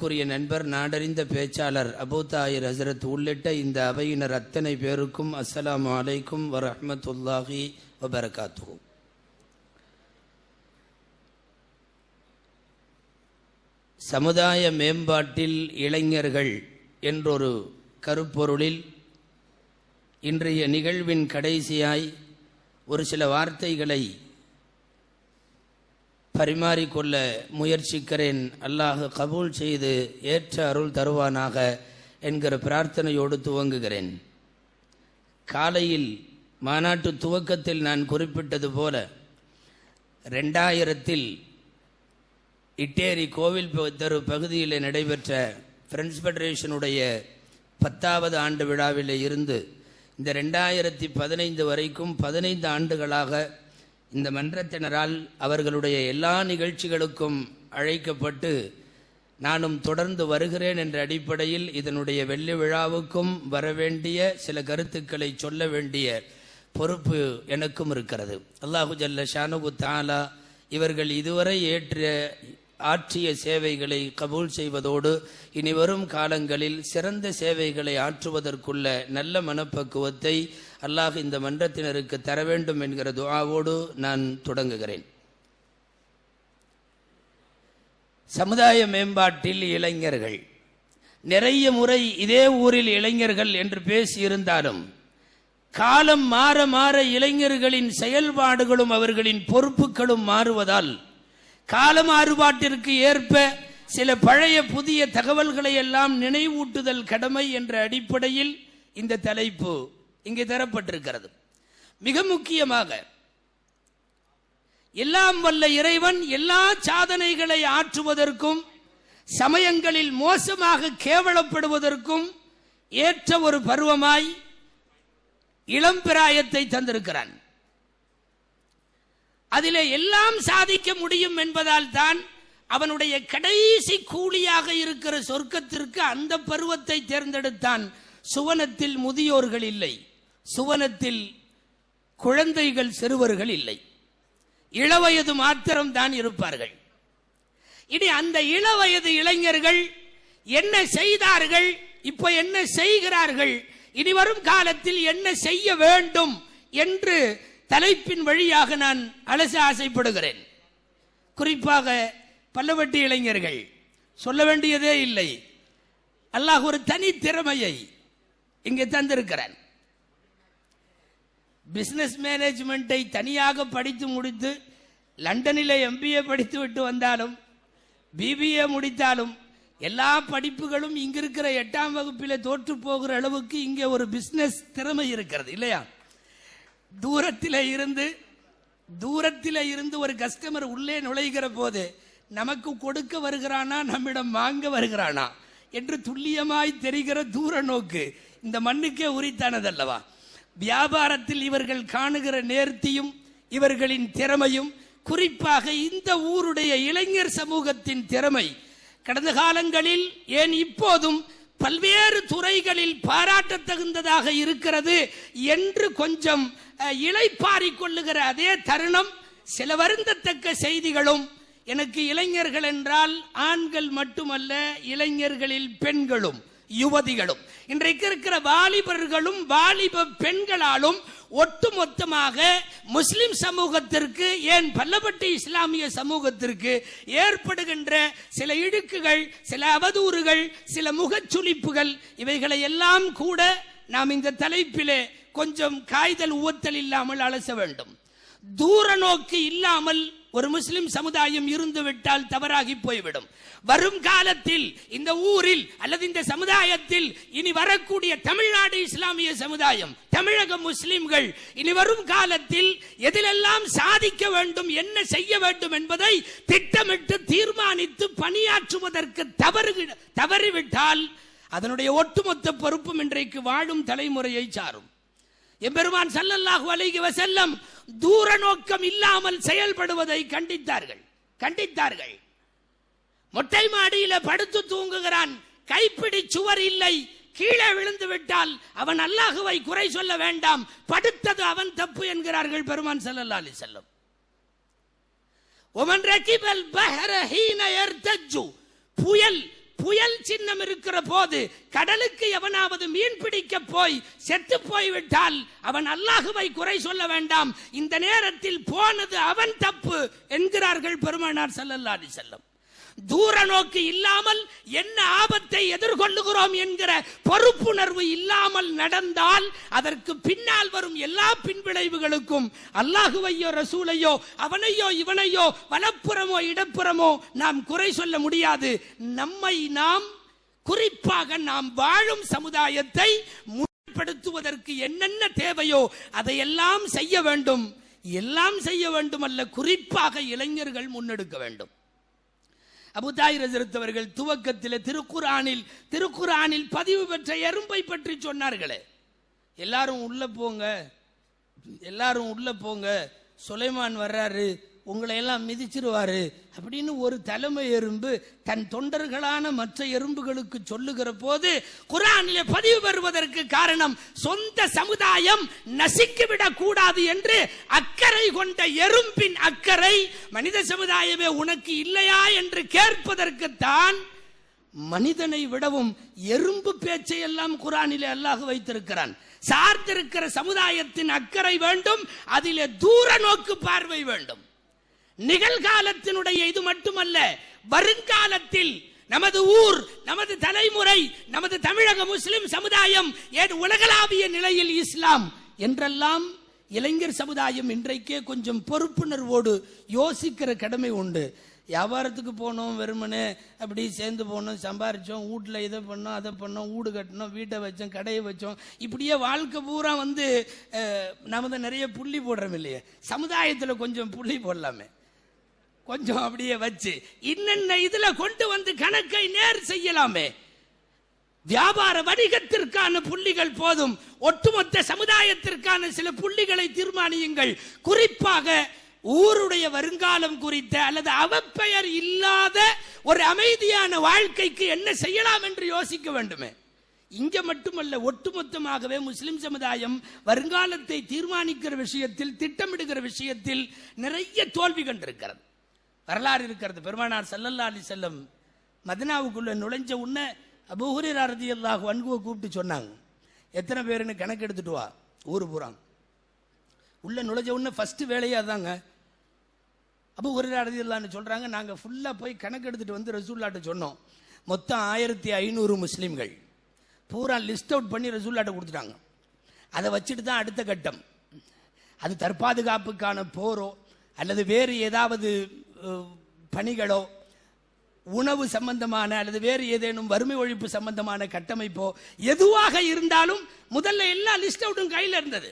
கூறிய நண்பர் நாடறிந்த பேச்சாளர் அபூதாயிர் ஹசரத் உள்ளிட்ட இந்த அவையினர் அத்தனை பேருக்கும் அஸ்லாம் அலைக்கும் வரமத்துல்லாஹி வபரகாத்து சமுதாய மேம்பாட்டில் இளைஞர்கள் என்றொரு கருப்பொருளில் இன்றைய நிகழ்வின் கடைசியாய் ஒரு சில வார்த்தைகளை பரிமாறிக்கொள்ள முயற்சிக்கிறேன். அல்லாஹ் கபூல் செய்து ஏற்ற அருள் தருவானாக என்கிற பிரார்த்தனையோடு துவங்குகிறேன். காலையில் மாநாட்டு துவக்கத்தில் நான் குறிப்பிட்டது போல ரெண்டாயிரத்தில் இட்டேரி கோவில் தெரு பகுதியில் நடைபெற்ற ஃப்ரெண்ட்ஸ் ஃபெடரேஷனுடைய பத்தாவது ஆண்டு விழாவில் இருந்து இந்த ரெண்டாயிரத்தி பதினைந்து வரைக்கும் பதினைந்து ஆண்டுகளாக இந்த மன்றத்தினரால் அவர்களுடைய எல்லா நிகழ்ச்சிகளுக்கும் அழைக்கப்பட்டு நானும் தொடர்ந்து வருகிறேன் என்ற அடிப்படையில் இதனுடைய வெள்ளி விழாவுக்கும் வரவேண்டிய சில கருத்துக்களை சொல்ல வேண்டிய பொறுப்பு எனக்கும் இருக்கிறது. அல்லாஹு ஜல்ல ஷானுகு தாலா இவர்கள் இதுவரை ஏற்ற ஆற்றிய சேவைகளை கபூல் செய்வதோடு இனி வரும் காலங்களில் சிறந்த சேவைகளை ஆற்றுவதற்குள்ள நல்ல மனப்பக்குவத்தை அல்லாஹ் இந்த மன்றத்தினருக்கு தர வேண்டும் என்கிற துவாவோடு நான் தொடங்குகிறேன். சமுதாய மேம்பாட்டில் இளைஞர்கள். நிறைய முறை இதே ஊரில் இளைஞர்கள் என்று பேசியிருந்தாலும் காலம் மாற மாற இளைஞர்களின் செயல்பாடுகளும் அவர்களின் பொறுப்புகளும் மாறுவதால் கால மாறுபாட்டிற்கு ஏற்ப சில பழைய புதிய தகவல்களை எல்லாம் நினைவூட்டுதல் கடமை என்ற அடிப்படையில் இந்த தலைப்பு இங்கே தரப்பட்டிருக்கிறது. மிக முக்கியமாக எல்லாம் வல்ல இறைவன் எல்லா சாதனைகளை ஆற்றுவதற்கும் சமயங்களில் மோசமாக கேவலப்படுவதற்கும் ஏற்ற ஒரு பருவமாய் இளம்பிராயத்தை தந்திருக்கிறான். அதிலே எல்லாம் சாதிக்க முடியும் என்பதால் தான் அவனுடைய கடைசி கூலியாக இருக்கிற சொர்க்கத்திற்கு அந்த பருவத்தை தேர்ந்தெடுத்தான். சுவனத்தில் முதியோர்கள் இல்லை. சுவனத்தில் குழந்தைகள் சிறுவர்கள் இல்லை. இளவயது மாத்திரம்தான் இருப்பார்கள். இனி அந்த இளவயது இளைஞர்கள் என்ன செய்தார்கள்? இப்ப என்ன செய்கிறார்கள்? இனி வரும் காலத்தில் என்ன செய்ய வேண்டும்? என்று தலைப்பின் வழியாக நான் அலச ஆசைப்படுகிறேன். குறிப்பாக பல்லவட்டி இளைஞர்கள் சொல்ல வேண்டியதே இல்லை. அல்லாஹ் ஒரு தனி திறமையை இங்கே தந்திருக்கிறான். பிசினஸ் மேனேஜ்மெண்ட்டை தனியாக படித்து முடித்து லண்டனில் எம்பிஏ படித்து விட்டு வந்தாலும் பிபிஏ முடித்தாலும் எல்லா படிப்புகளும் இங்கிருக்கிற எட்டாம் வகுப்பில் தோற்று போகிற அளவுக்கு இங்கே ஒரு பிஸ்னஸ் திறமை இருக்கிறது இல்லையா? தூரத்தில் இருந்து தூரத்தில் இருந்து ஒரு கஸ்டமர் உள்ளே நுழைகிற போது நமக்கு கொடுக்க வருகிறானா நம்மிடம் வாங்க வருகிறானா என்று துல்லியமாய் தெரிகிற தூர நோக்கு இந்த மண்ணுக்கே உரித்தானதல்லவா? வியாபாரத்தில் இவர்கள் காணுகிற நேர்த்தியும் இவர்களின் திறமையும் குறிப்பாக இந்த ஊருடைய இளைஞர் சமூகத்தின் திறமை கடந்த காலங்களில் ஏன் இப்போதும் பல்வேறு துறைகளில் பாராட்டத்தகுந்ததாக இருக்கிறது என்று கொஞ்சம் அஹ், கொள்ளுகிற அதே தருணம் சில வருந்தத்தக்க செய்திகளும் எனக்கு இளைஞர்கள் என்றால் ஆண்கள் மட்டுமல்ல இளைஞர்களில் பெண்களும். யுவதிகளும். இன்றைக்கு இருக்கிற வாலிபர்களும் வாலிப பெண்களாலும் ஒட்டுமொத்தமாக முஸ்லிம் சமூகத்திற்கு ஏன் பல்லப்பட்டி இஸ்லாமிய சமூகத்திற்கு ஏற்படுகின்ற சில இடுக்குகள் சில அவதூறுகள் சில முகச்சுளிப்புகள் இவைகளை எல்லாம் கூட நாம் இந்த தலைப்பிலே கொஞ்சம் காய்தல் உவத்தல் இல்லாமல் அலச வேண்டும். தூர நோக்கு இல்லாமல் ஒரு முஸ்லிம் சமுதாயம் இருந்து விட்டால் தவறாகி போய்விடும். வரும் காலத்தில் இந்த ஊரில் அல்லது இந்த சமுதாயத்தில் இனி வரக்கூடிய தமிழ்நாடு இஸ்லாமிய சமுதாயம் தமிழக முஸ்லிம்கள் இனி வரும் காலத்தில் எதிலெல்லாம் சாதிக்க வேண்டும் என்ன செய்ய வேண்டும் என்பதை திட்டமிட்டு தீர்மானித்து பணியாற்றுவதற்கு தவறு தவறிவிட்டால் அதனுடைய ஒட்டுமொத்த பொறுப்பும் இன்றைக்கு வாழும் தலைமுறையை சாரும். எம்பெருமான் சல்லல்லாஹு அலைகி வசல்லம் தூர நோக்கம் இல்லாமல் செயல்படுவதை கண்டித்தார்கள். கண்டித்தார்கள். மொட்டை மாடியில படுத்து தூங்குகிறான். கைப்பிடி சுவர் இல்லை. கீழே விழுந்து விட்டால் அவன் அல்லாஹுவை குறை சொல்ல வேண்டாம். படுத்தது அவன் தப்பு என்கிறார்கள் பெருமான் சல்லல்லா அலி செல்லம் ஒமன் ரகிபல் பஹர ஹீன புயல் புயல் சின்னம் இருக்கிற போது கடலுக்கு எவனாவது மீன் பிடிக்க போய் செத்து போய்விட்டால் அவன் அல்லாஹுவை குறை சொல்ல வேண்டாம். இந்த நேரத்தில் போனது அவன் தப்பு என்கிறார்கள் பெருமானார் செல்லல்லாதி செல்லம் தூர நோக்கு இல்லாமல் என்ன ஆபத்தை எதிர்கொள்ளுகிறோம் என்கிற பொறுப்புணர்வு இல்லாமல் நடந்தால் அதற்கு பின்னால் வரும் எல்லா பின்விளைவுகளுக்கும் அல்லாஹுவையோ ரசூலையோ அவனையோ இவனையோ வலப்புறமோ இடப்புறமோ நாம் குறை சொல்ல முடியாது. நம்மை நாம் குறிப்பாக நாம் வாழும் சமுதாயத்தை முன்படுத்துவதற்கு என்னென்ன தேவையோ அதையெல்லாம் செய்ய வேண்டும். எல்லாம் செய்ய வேண்டும் அல்ல குறிப்பாக இளைஞர்கள் முன்னெடுக்க வேண்டும். அபுதாயிர ஹஜரத் துவக்கத்தில் திருக்குறானில் திருக்குறானில் பதிவு பெற்ற எறும்பை பற்றி சொன்னார்களே. எல்லாரும் உள்ள போங்க. எல்லாரும் உள்ள போங்க. சுலைமான் வர்றாரு. உங்களை எல்லாம் மிதிச்சிருவாரு அப்படின்னு ஒரு தலைமை எறும்பு தன் தொண்டர்களான மற்ற எறும்புகளுக்கு சொல்லுகிற போது குரானிலே பதிவு பெறுவதற்கு காரணம் சொந்த சமுதாயம் நசிக்கிவிடக் கூடாது என்று அக்கறை கொண்ட எறும்பின் அக்கறை மனித சமுதாயமே உனக்கு இல்லையா என்று கேட்பதற்குத்தான் மனிதனை விடவும் எறும்பு பேச்சை எல்லாம் குரானிலே அல்லாஹ் வைத்திருக்கிறான். சார்ந்திருக்கிற சமுதாயத்தின் அக்கறை வேண்டும் அதிலே தூர நோக்கு பார்வை வேண்டும். நிகழ்காலத்தினுடைய இது மட்டுமல்ல வருங்காலத்தில் நமது ஊர் நமது தலைமுறை நமது தமிழக முஸ்லிம் சமுதாயம் ஏன் உலகளாவிய நிலையில் இஸ்லாம் என்றெல்லாம் இளைஞர் சமுதாயம் இன்றைக்கே கொஞ்சம் பொறுப்புணர்வோடு யோசிக்கிற கடமை உண்டு. வியாபாரத்துக்கு போனோம் வெறுமனே அப்படி சேர்ந்து போனோம் சம்பாரிச்சோம் வீட்டில் இதை பண்ணோம் அதை பண்ணோம் வீடு கட்டினோம் வீட்டை வச்சோம் கடையை வச்சோம். இப்படியே வாழ்க்கை பூரா வந்து நமது நம்ம நிறைய புள்ளி போடுறோம் இல்லையே? சமுதாயத்தில் கொஞ்சம் புள்ளி போடலாமே. கொஞ்சம் அப்படியே வச்சு இன்னென்ன இதுல கொண்டு வந்து கணக்கை நேர் செய்யலாமே? வியாபார வணிகத்திற்கான புள்ளிகள் போதும். ஒட்டுமொத்த சமுதாயத்திற்கான சில புள்ளிகளை தீர்மானியுங்கள். குறிப்பாக ஊருடைய வருங்காலம் குறித்த அல்லது அவப்பெயர் இல்லாத ஒரு அமைதியான வாழ்க்கைக்கு என்ன செய்யலாம் என்று யோசிக்க வேண்டுமே. இங்க மட்டுமல்ல ஒட்டுமொத்தமாகவே முஸ்லிம் சமுதாயம் வருங்காலத்தை தீர்மானிக்கிற விஷயத்தில் திட்டமிடுகிற விஷயத்தில் நிறைய தோல்வி கண்டிருக்கிறது வரலாறு இருக்கிறது. பெருமானார் ஸல்லல்லாஹு அலி செல்லம் மதினாவுக்குள்ள நுழைஞ்ச உடனே அபுஹுரீர் அரதி அல்லாஹ் வன்குவை கூப்பிட்டு சொன்னாங்க. எத்தனை பேருன்னு கணக்கு எடுத்துட்டு வா. ஊர் பூரா. உள்ள நுழைஞ்ச உடனே ஃபர்ஸ்ட் வேலையாக தாங்க அபு ஹுரேரா ரலியல்லாஹு சொல்றாங்க. நாங்கள் ஃபுல்லாக போய் கணக்கு எடுத்துட்டு வந்து ரசூல்லாட்ட சொன்னோம். மொத்தம் ஆயிரத்தி ஐநூறு முஸ்லீம்கள். பூரா லிஸ்ட் அவுட் பண்ணி ரசூல்லாட்ட கொடுத்துட்டாங்க. அதை வச்சுட்டு தான் அடுத்த கட்டம். அது தற்பாதுகாப்புக்கான போரோ அல்லது வேறு ஏதாவது பணிகளோ உணவு சம்பந்தமான அல்லது வேறு ஏதேனும் வறுமை ஒழிப்பு சம்பந்தமான கட்டமைப்போ எதுவாக இருந்தாலும் முதல்ல எல்லா லிஸ்ட் அவுட்டும் கையில் இருந்தது.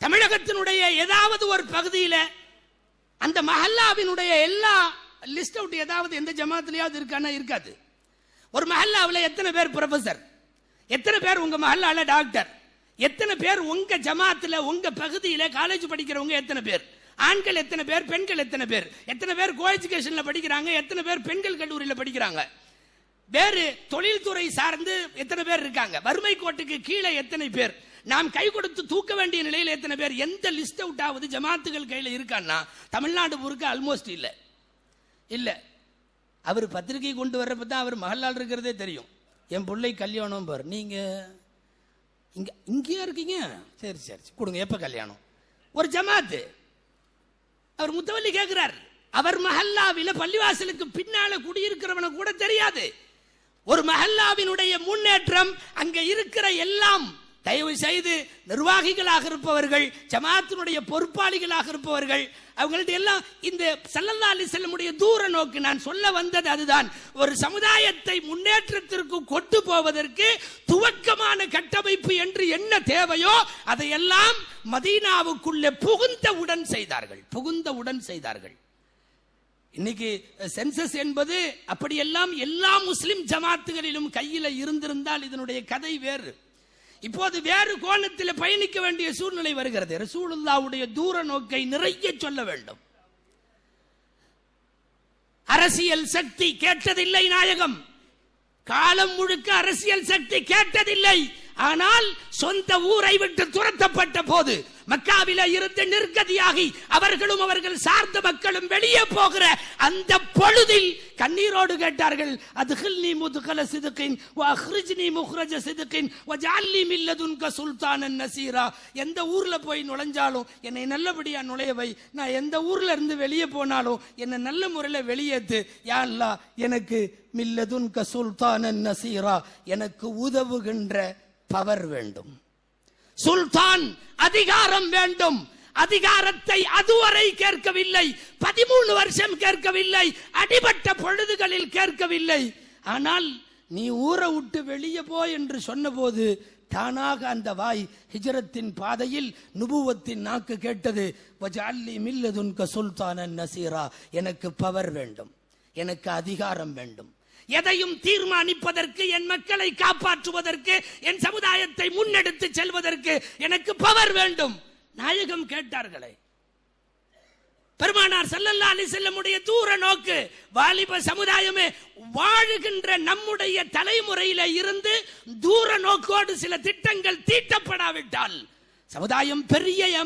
தமிழகத்தினுடைய ஏதாவது ஒரு பகுதியில் அந்த மஹல்லாவினுடைய எல்லா லிஸ்ட் அவுட் ஏதாவது எந்த ஜமாத்திலேயாவது இருக்கானா? இருக்காது. ஒரு மஹல்லாவில் எத்தனை பேர் ப்ரொஃபசர் எத்தனை பேர் உங்கள் மஹல்லாவில் டாக்டர் எத்தனை பேர் உங்கள் ஜமாத்தில் உங்கள் பகுதியில் காலேஜ் படிக்கிறவங்க எத்தனை பேர்? ஆண்கள் எத்தனை பேர் பெண்கள் எத்தனை பேர்? எத்தனை பேர் கோ எஜுகேஷன்ல படிக்கிறாங்க எத்தனை பேர் பெண்கள் கல்லூரியில் படிக்கிறாங்க? வேறு தொழில்துறை சார்ந்து எத்தனை பேர் இருக்காங்க? வறுமை கோட்டுக்கு கீழே எத்தனை பேர்? நாம் கை கொடுத்து தூக்க வேண்டிய நிலையில் எத்தனை பேர்? எந்த லிஸ்ட் அவுட் ஆகுது ஜமாத்துகள் கையில் இருக்கான்னா தமிழ்நாடு ஊருக்கு ஆல்மோஸ்ட் இல்லை. இல்லை. அவர் பத்திரிகை கொண்டு வர்றப்ப தான் அவர் மகளால் இருக்கிறதே தெரியும். என் பிள்ளை கல்யாணம் பார். நீங்கள் இங்கே இங்கேயா இருக்கீங்க? சரி சரி சரி. கொடுங்க எப்போ கல்யாணம்? ஒரு ஜமாத்து. அவர் முத்தவல்லி கேட்கிறார் அவர் மஹல்லாவில பள்ளிவாசலுக்கு பின்னால குடியிருக்கிறவன கூட தெரியாது. ஒரு மஹல்லாவினுடைய முன்னேற்றம் அங்க இருக்கிற எல்லாம் தயவு செய்து நிர்வாகிகளாக இருப்பவர்கள் ஜமாத்தினுடைய பொறுப்பாளிகளாக இருப்பவர்கள் அவங்கள்ட்ட எல்லாம் இந்த சல்லல்லா அலி செல்லமுடைய தூர நோக்கு நான் சொல்ல வந்தது அதுதான். ஒரு சமுதாயத்தை முன்னேற்றத்திற்கு கொண்டு போவதற்கு துவக்கமான கட்டமைப்பு என்று என்ன தேவையோ அதையெல்லாம் மதீனாவுக்குள்ளே புகுந்தவுடன் செய்தார்கள் புகுந்தவுடன் செய்தார்கள். இன்னைக்கு சென்சஸ் என்பது அப்படியெல்லாம் எல்லா முஸ்லிம் ஜமாத்துகளிலும் கையில் இருந்திருந்தால் இதனுடைய கதை வேறு. இப்போது வேறு கோணத்தில் பயணிக்க வேண்டிய சூழ்நிலை வருகிறது. ரசூலுல்லாவுடைய தூர நோக்கை நிறைய சொல்ல வேண்டும். அரசியல் சக்தி கேட்டதில்லை நாயகம். காலம் முழுக்க அரசியல் சக்தி கேட்டதில்லை. ஆனால் சொந்த ஊரை விட்டு துரத்தப்பட்ட போது மக்காவில இருந்து நிர்கதியாகி அவர்களும் அவர்கள் சார்ந்த மக்களும் வெளியே போகிற அந்த பொழுதில் கண்ணீரோடு கேட்டார்கள் அதுகில்னி முதுகல சிதுக்கின் அஹ்ரிஜ்னி முஹ்ரஜ சிதுக்கின் வஜால்லி மில்லதுன்க சுல்தானன் நசீரா. எந்த ஊர்ல போய் நுழைஞ்சாலும் என்னை நல்லபடியா நுழையவை. நான் எந்த ஊர்ல இருந்து வெளியே போனாலும் என்னை நல்ல முறையில் வெளியேத்து. யா எனக்கு மில்லதுன்க சுல்தானன் நசீரா எனக்கு உதவுகின்ற பவர் வேண்டும். சுல்தான் அதிகாரம் வேண்டும். அதிகாரத்தை அதுவரை கேட்கவில்லை. பதிமூணு வருஷம் கேட்கவில்லை. அடிபட்ட பொழுதுகளில் கேட்கவில்லை. ஆனால் நீ ஊரை விட்டு வெளியே போ என்று சொன்னபோது தானாக அந்த வாய் ஹிஜரத்தின் பாதையில் நுபுவத்தின் நாக்கு கேட்டது. வஜஅல்லி மில்லதுன்க சுல்தானன் நசீரா. எனக்கு பவர் வேண்டும். எனக்கு அதிகாரம் வேண்டும். எதையும் தீர்மானிப்பதற்கு என் மக்களை காப்பாற்றுவதற்கு என் சமுதாயத்தை முன்னெடுத்து செல்வதற்கு எனக்கு பவர் வேண்டும். நாயகம் கேட்டார்களே. பெருமானார் செல்லல்லா அலி செல்லமுடைய தூர நோக்கு வாலிப சமுதாயமே வாழுகின்ற நம்முடைய தலைமுறையில இருந்து தூர நோக்கோடு சில திட்டங்கள் தீட்டப்படாவிட்டால் சமுதாயம் பெரிய